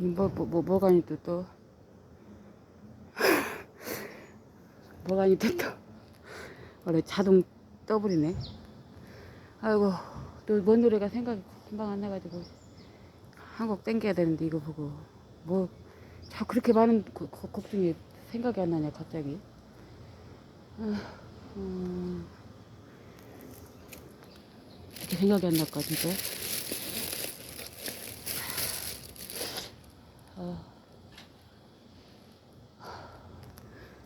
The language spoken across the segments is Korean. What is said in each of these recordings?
뭐, 뭐, 뭐, 뭐가 아니 또, 또. 뭐가 아니 또, 또. 원래 자동 떠버리네. 아이고, 또 뭔 노래가 생각이 금방 안 나가지고. 한곡 땡겨야 되는데, 이거 보고. 뭐, 자, 그렇게 많은 곡, 곡- 곡 중에 생각이 안 나냐, 갑자기. 아, 음. 이렇게 생각이 안 날까, 진짜?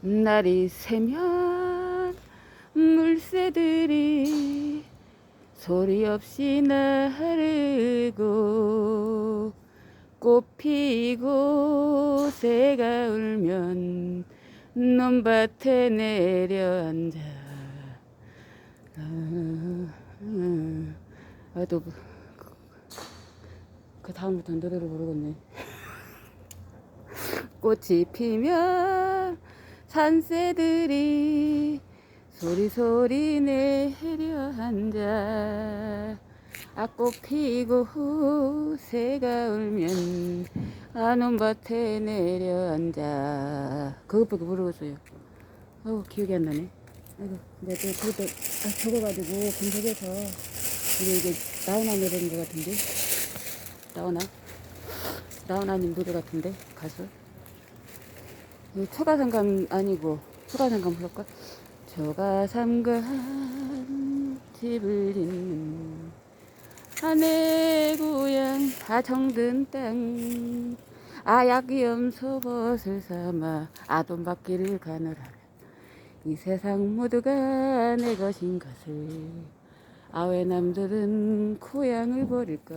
날이 새면 물새들이 소리 없이 나르고 꽃 피고 새가 울면 논밭에 내려앉아 아, 아, 또, 그, 그 다음부터 노래를 모르겠네. 꽃이 피면 산새들이 소리소리 내려앉아 아꽃 피고 새가 울면 아논밭에 내려앉아. 그것밖에 모르겠어요. 아우 기억이 안 나네. 아이고 내가 또 그것도 아, 적어가지고 검색해서 이게 이게 나훈아 노래인 것 같은데? 나훈아? 나훈아님 노래 같은데? 가수? 이 초가상감 아니고 초가상감 부를까? 초가삼간 집을 잇는 아내 고향 아정든 땅 아약이 염 소벗을 삼아 아돈받기를 가느라. 이 세상 모두가 내 것인 것을 아왜 남들은 고향을 버릴까?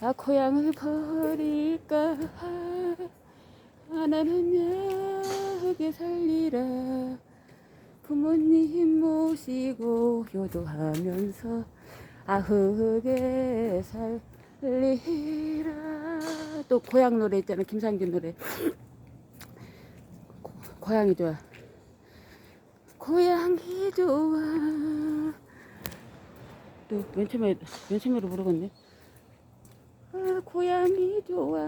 아 고향을 버릴까 아 나는 여기 살리라. 부모님 모시고 효도하면서 아흑에 살리라. 또 고향 노래 있잖아 김상균 노래. 고, 고향이 좋아. 고향이 좋아. 또 맨 처음에 맨 처음으로 부르겠네. 아 고향이 좋아.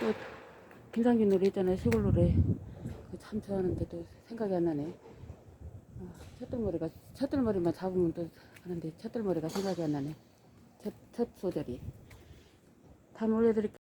또 김상균 노래 있잖아요 시골 노래 그거 참 좋아하는데 또 생각이 안 나네. 아, 첫돌머리가 첫돌머리만 잡으면 또 하는데 첫돌머리가 생각이 안 나네. 첫, 첫 소절이. 다 올려드릴게요